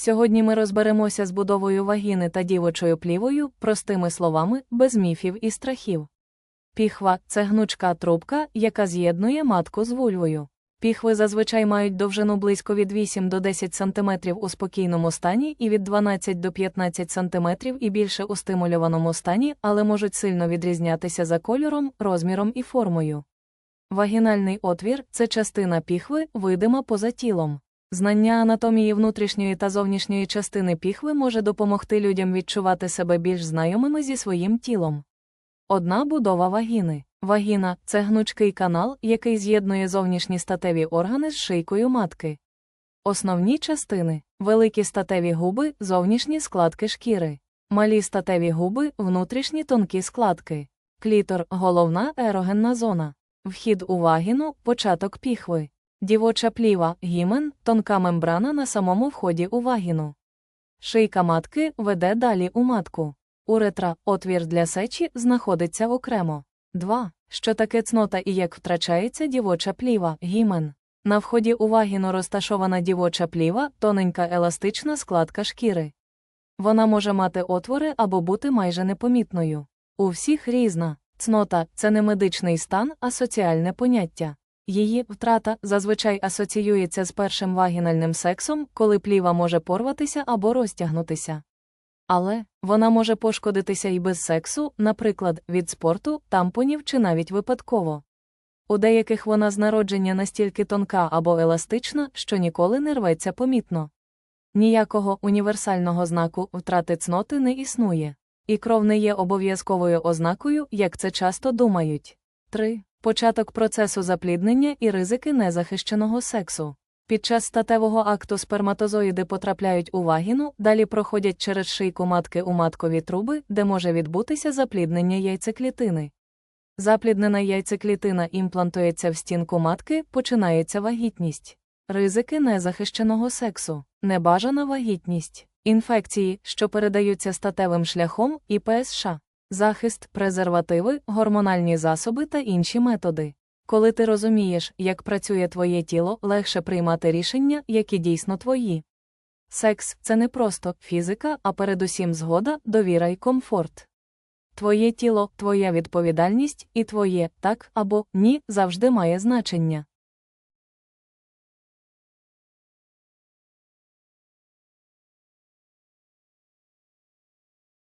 Сьогодні ми розберемося з будовою вагіни та дівочою плівою, простими словами, без міфів і страхів. Піхва це гнучка трубка, яка з'єднує матку з вульвою. Піхви зазвичай мають довжину близько від 8 до 10 см у спокійному стані і від 12 до 15 см і більше у стимульованому стані, але можуть сильно відрізнятися за кольором, розміром і формою. Вагінальний отвір це частина піхви, видима поза тілом. Знання анатомії внутрішньої та зовнішньої частини піхви може допомогти людям відчувати себе більш знайомими зі своїм тілом. Одна будова вагіни. Вагіна це гнучкий канал, який з'єднує зовнішні статеві органи з шийкою матки. Основні частини великі статеві губи, зовнішні складки шкіри, малі статеві губи, внутрішні тонкі складки, клітор, головна ерогенна зона, вхід у вагіну, початок піхви, дівоча пліва, гімен, тонка мембрана на самому вході у вагіну. Шийка матки веде далі у матку. Уретра, отвір для сечі, знаходиться окремо. 2. Що таке цнота і як втрачається дівоча пліва, гімен. На вході у вагіну розташована дівоча пліва, тоненька еластична складка шкіри. Вона може мати отвори або бути майже непомітною. У всіх різна. Цнота це не медичний стан, а соціальне поняття. Її втрата зазвичай асоціюється з першим вагінальним сексом, коли пліва може порватися або розтягнутися. Але вона може пошкодитися і без сексу, наприклад, від спорту, тампонів чи навіть випадково. У деяких вона з народження настільки тонка або еластична, що ніколи не рветься помітно. Ніякого універсального знаку втрати цноти не існує, і кров не є обов'язковою ознакою, як це часто думають. 3. Початок процесу запліднення і ризики незахищеного сексу. Під час статевого акту сперматозоїди потрапляють у вагіну, далі проходять через шийку матки у маткові труби, де може відбутися запліднення яйцеклітини. Запліднена яйцеклітина імплантується в стінку матки, починається вагітність. Ризики незахищеного сексу, небажана вагітність, інфекції, що передаються статевим шляхом, і ПСШ, захист, презервативи, гормональні засоби та інші методи. Коли ти розумієш, як працює твоє тіло, легше приймати рішення, які дійсно твої. Секс це не просто фізика, а передусім згода, довіра і комфорт. Твоє тіло, твоя відповідальність і твоє так або ні завжди має значення.